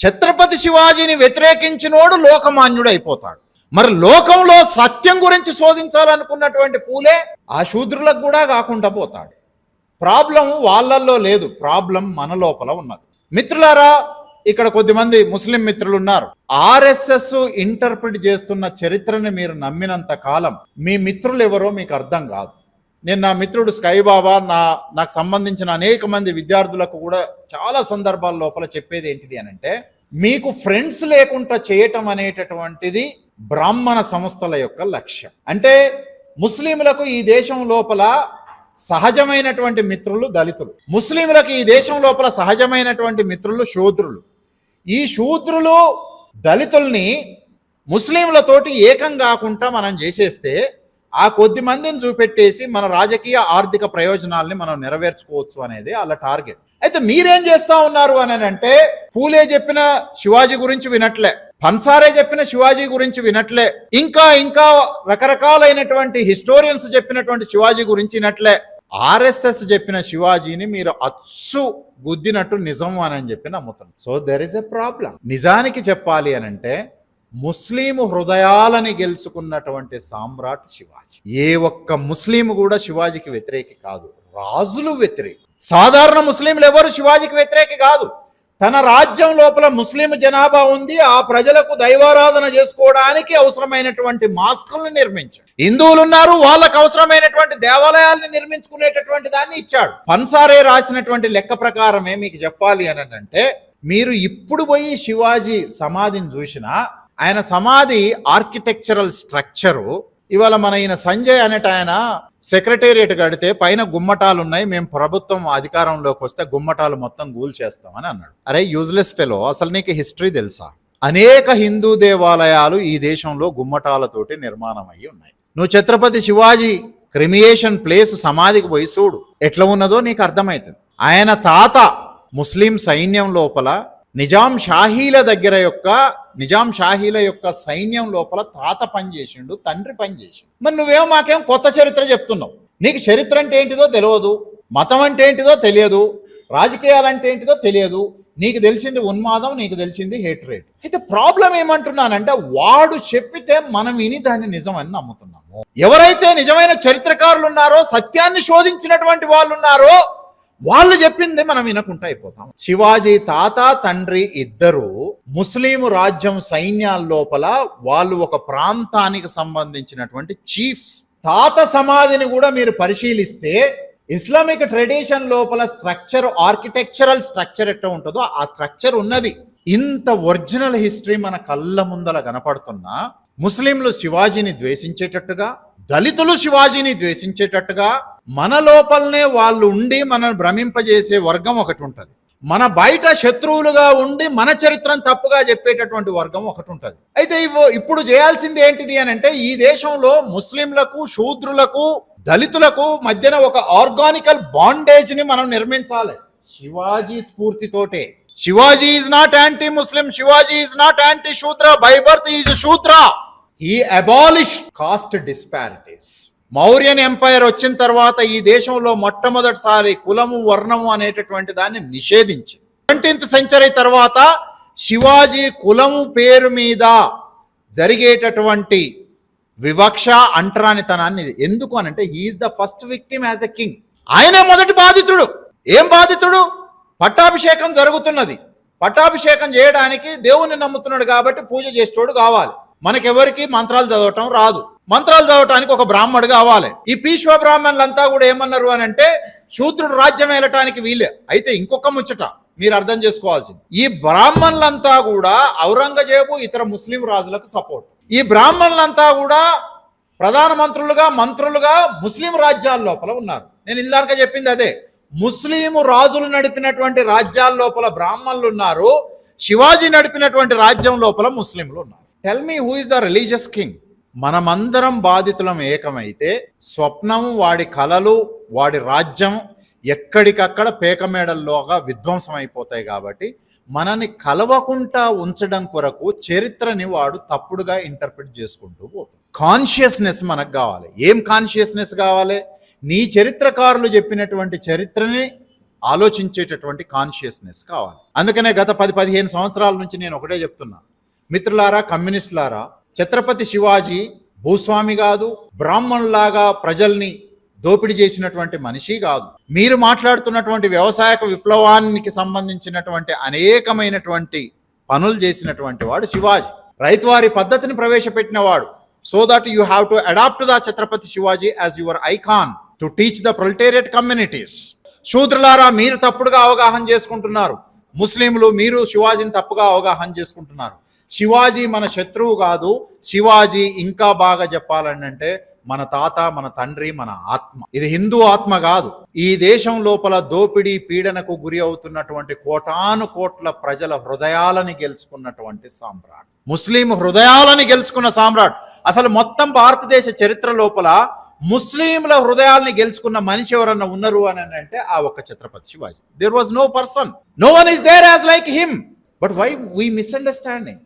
ఛత్రపతి శివాజీని వ్యతిరేకించినోడు లోకమాన్యుడు అయిపోతాడు మరి లోకంలో సత్యం గురించి శోధించాలనుకున్నటువంటి పూలే ఆ శూద్రులకు కూడా కాకుండా పోతాడు. ప్రాబ్లం వాళ్ళల్లో లేదు ప్రాబ్లం మన లోపల ఉన్నది. మిత్రులారా ఇక్కడ కొద్దిమంది ముస్లిం మిత్రులు ఉన్నారు ఆర్ఎస్ఎస్ ఇంటర్ప్రిట్ చేస్తున్న చరిత్రని మీరు నమ్మినంత కాలం మీ మిత్రులు ఎవరో మీకు అర్థం కాదు. నేను నా మిత్రుడు స్కై బాబా నా నాకు సంబంధించిన అనేక మంది విద్యార్థులకు కూడా చాలా సందర్భాల లోపల చెప్పేది ఏంటిది అని అంటే మీకు ఫ్రెండ్స్ లేకుండా చేయటం అనేటటువంటిది బ్రాహ్మణ సంస్థల యొక్క లక్ష్యం. అంటే ముస్లింలకు ఈ దేశం లోపల సహజమైనటువంటి మిత్రులు దళితులు. ముస్లింలకు ఈ దేశం లోపల సహజమైనటువంటి మిత్రులు శూద్రులు. ఈ శూద్రులు దళితుల్ని ముస్లింలతోటి ఏకం కాకుండా మనం చేసేస్తే ఆ కొద్ది మందిని చూపెట్టేసి మన రాజకీయ ఆర్థిక ప్రయోజనాల్ని మనం నెరవేర్చుకోవచ్చు అనేది వాళ్ళ టార్గెట్. అయితే మీరేం చేస్తా ఉన్నారు అని అంటే పూలే చెప్పిన శివాజీ గురించి వినట్లే. పన్సారే చెప్పిన శివాజీ గురించి వినట్లే. ఇంకా ఇంకా రకరకాలైనటువంటి హిస్టోరియన్స్ చెప్పినటువంటి శివాజీ గురించి వినట్లే. ఆర్ఎస్ఎస్ చెప్పిన శివాజీని మీరు అచ్చు గుద్దినట్టు నిజం అని చెప్పి నమ్ముతాను so there is a problem నిజానికి చెప్పాలి అని అంటే ముస్లిం హృదయాలని గెలుచుకున్నటువంటి సామ్రాట్ శివాజీ. ఏ ఒక్క ముస్లిం కూడా శివాజీకి వ్యతిరేకి కాదు. రాజులు వ్యతిరేకి. సాధారణ ముస్లింలు ఎవరు శివాజీకి వ్యతిరేకి కాదు. తన రాజ్యం లోపల ముస్లిం జనాభా ఉంది. ఆ ప్రజలకు దైవారాధన చేసుకోవడానికి అవసరమైనటువంటి మాస్కులను నిర్మించాడు. హిందువులు ఉన్నారు వాళ్ళకు అవసరమైనటువంటి దేవాలయాల్ని నిర్మించుకునేటటువంటి దాన్ని ఇచ్చాడు. పన్సారే రాసినటువంటి లెక్క ప్రకారమే మీకు చెప్పాలి అని అంటే మీరు ఇప్పుడు పోయి శివాజీ సమాధిని చూసినా ఆయన సమాధి ఆర్కిటెక్చరల్ స్ట్రక్చరు ఇవాళ మన ఈయన సంజయ్ అనేట ఆయన సెక్రటేరియట్ కడితే పైన గుమ్మటాలు ఉన్నాయి మేము ప్రభుత్వం అధికారంలోకి వస్తే గుమ్మటాలు మొత్తం గూల్ చేస్తామని అన్నాడు. అరే యూజ్లెస్ ఫెలో అసలు నీకు హిస్టరీ తెలుసా? అనేక హిందూ దేవాలయాలు ఈ దేశంలో గుమ్మటాలతోటి నిర్మాణం అయి ఉన్నాయి. నువ్వు ఛత్రపతి శివాజీ క్రిమియేషన్ ప్లేస్ సమాధికి పోయి చూడు ఎట్లా ఉన్నదో నీకు అర్థమవుతుంది ఆయన తాత ముస్లిం సైన్యం లోపల నిజాం షాహీల దగ్గర యొక్క నిజాం షాహీల యొక్క సైన్యం లోపల తాత పనిచేసిండు తండ్రి పనిచేసిండు. మరి నువ్వేమో మాకేం కొత్త చరిత్ర చెప్తున్నావు. నీకు చరిత్ర అంటే ఏంటిదో తెలియదు మతం అంటే ఏంటిదో తెలియదు రాజకీయాలు అంటే ఏంటిదో తెలియదు నీకు తెలిసింది ఉన్మాదం నీకు తెలిసింది హేట్రేట్ అయితే ప్రాబ్లం ఏమంటున్నానంటే వాడు చెప్పితే మనం విని దాన్ని నిజమని నమ్ముతున్నాము. ఎవరైతే నిజమైన చరిత్రకారులు ఉన్నారో సత్యాన్ని శోధించినటువంటి వాళ్ళు ఉన్నారో వాళ్ళు చెప్పింది మనం వినకుండా అయిపోతాం. శివాజీ తాత తండ్రి ఇద్దరు ముస్లిం రాజ్యం సైన్యాల లోపల వాళ్ళు ఒక ప్రాంతానికి సంబంధించినటువంటి చీఫ్స్ తాత సమాధిని కూడా మీరు పరిశీలిస్తే ఇస్లామిక్ ట్రెడిషన్ లోపల స్ట్రక్చర్ ఆర్కిటెక్చరల్ స్ట్రక్చర్ ఎట్లా ఉంటుందో ఆ స్ట్రక్చర్ ఉన్నది. ఇంత ఒరిజినల్ హిస్టరీ మన కళ్ళ ముందల కనపడుతున్నా ముస్లింలు శివాజీని ద్వేషించేటట్టుగా దళితులు శివాజీని ద్వేషించేటట్టుగా మన లోపలనే వాళ్ళు ఉండి మనల్ని భ్రమింపజేసే వర్గం ఒకటి ఉంటుంది. మన బయట శత్రువులుగా ఉండి మన చరిత్రను తప్పుగా చెప్పేటటువంటి వర్గం ఒకటి ఉంటుంది. అయితే ఇప్పుడు చేయాల్సింది ఏంటిది అని అంటే ఈ దేశంలో ముస్లింలకు శూద్రులకు దళితులకు మధ్యన ఒక ఆర్గానికల్ బాండేజ్ని మనం నిర్మించాలి. Shivaji స్ఫూర్తితోటే. Shivaji is not anti Muslim Shivaji is not anti Shudra by birth is Shudra. ఈ abolish caste disparities Mauryan empire వచ్చిన తర్వాత ఈ దేశంలో మొట్టమొదటిసారి కులము వర్ణము అనేటటువంటి దాన్ని నిషేధించి ట్వంటీన్త్ సెంచరీ తర్వాత శివాజీ కులము పేరు మీద జరిగేటటువంటి వివక్ష అంటరానితనాన్ని ఎందుకు అనంటే he is the first victim as a king ఆయనే మొదటి బాధితుడు. ఏం బాధితుడు? పట్టాభిషేకం జరుగుతున్నది. పట్టాభిషేకం చేయడానికి దేవుణ్ణి నమ్ముతున్నాడు కాబట్టి పూజ చేసేటోడు కావాలి. మనకెవరికి మంత్రాలు చదవటం రాదు. మంత్రాలు చదవటానికి ఒక బ్రాహ్మడు కావాలి. ఈ పీశ్వ బ్రాహ్మణులంతా కూడా ఏమన్నారు అని అంటే శూద్రుడు రాజ్యం వెళ్ళటానికి వీలే. అయితే ఇంకొక ముచ్చట మీరు అర్థం చేసుకోవాల్సింది. ఈ బ్రాహ్మణులంతా కూడా ఔరంగజేబు ఇతర ముస్లిం రాజులకు సపోర్ట్. ఈ బ్రాహ్మణులంతా కూడా ప్రధానమంత్రులుగా మంత్రులుగా ముస్లిం రాజ్యాల లోపల ఉన్నారు. నేను ఇందాక చెప్పింది అదే. ముస్లిం రాజులు నడిపినటువంటి రాజ్యాల లోపల బ్రాహ్మణులు ఉన్నారు. శివాజీ నడిపినటువంటి రాజ్యం లోపల ముస్లింలు ఉన్నారు. Tell me who is the religious king మనమందరం బాధితులం ఏకమైతే స్వప్నం వాడి కలలు వాడి రాజ్యం ఎక్కడికక్కడ పేకమేడల్లోగా విధ్వంసం అయిపోతాయి కాబట్టి మనని కలవకుండా ఉంచడం కొరకు చరిత్రని వాడు తప్పుడుగా ఇంటర్ప్రిట్ చేసుకుంటూ పోతాడు. కాన్షియస్నెస్ మనకు కావాలి. ఏం కాన్షియస్నెస్ కావాలి? నీ చరిత్రకారులు చెప్పినటువంటి చరిత్రని ఆలోచించేటటువంటి కాన్షియస్నెస్ కావాలి. అందుకనే గత పది పదిహేను సంవత్సరాల నుంచి నేను ఒకటే చెప్తున్నా. మిత్రులారా కమ్యూనిస్టులారా ఛత్రపతి శివాజీ భూస్వామి కాదు బ్రాహ్మణులాగా ప్రజల్ని దోపిడీ చేసినటువంటి మనిషి కాదు. మీరు మాట్లాడుతున్నటువంటి వ్యవసాయక విప్లవానికి సంబంధించినటువంటి అనేకమైనటువంటి పనులు చేసినటువంటి వాడు శివాజీ. రైతువారి పద్ధతిని ప్రవేశపెట్టిన వాడు. So that you have to adopt the Chhatrapati Shivaji as your icon to teach the proletariat communities శూద్రులారా మీరు తప్పుడుగా అవగాహన చేసుకుంటున్నారు. ముస్లింలు మీరు శివాజీని తప్పుగా అవగాహన చేసుకుంటున్నారు. శివాజీ మన శత్రువు కాదు శివాజీ ఇంకా బాగా చెప్పాలని అంటే మన తాత మన తండ్రి మన ఆత్మ. ఇది హిందూ ఆత్మ కాదు. ఈ దేశం లోపల దోపిడీ పీడనకు గురి అవుతున్నటువంటి కోటాను కోట్ల ప్రజల హృదయాలని గెలుచుకున్నటువంటి సామ్రాట్. ముస్లిం హృదయాలని గెలుచుకున్న సామ్రాట్. అసలు మొత్తం భారతదేశ చరిత్ర లోపల ముస్లింల హృదయాల్ని గెలుచుకున్న మనిషి ఎవరన్నా ఉన్నారు అని అంటే ఆ ఒక్క Chhatrapati Shivaji. There was no person no one is there as like him but why we misunderstanding